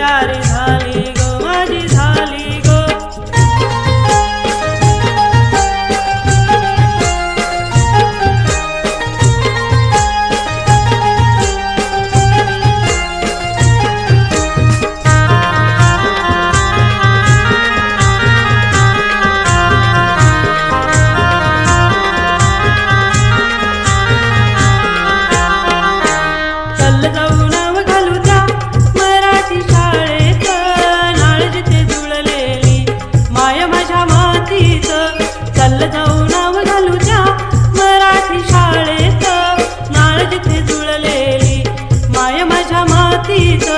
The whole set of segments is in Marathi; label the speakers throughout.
Speaker 1: यारी मराठीत. चल जाऊ नाव घालू जा मराठी शाळेत. नाळ जिथे जुळलेली माय माझ्या मातीत.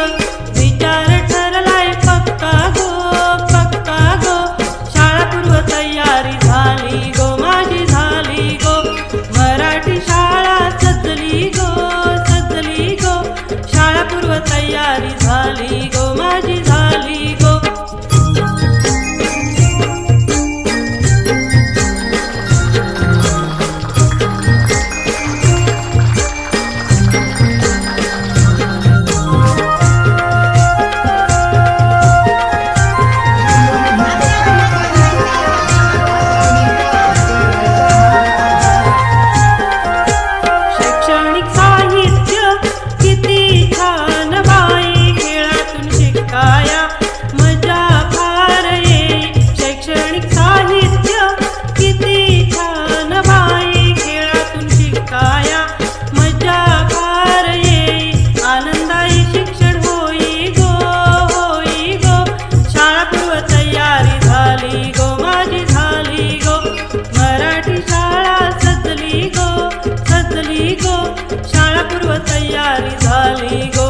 Speaker 1: तयारी झाली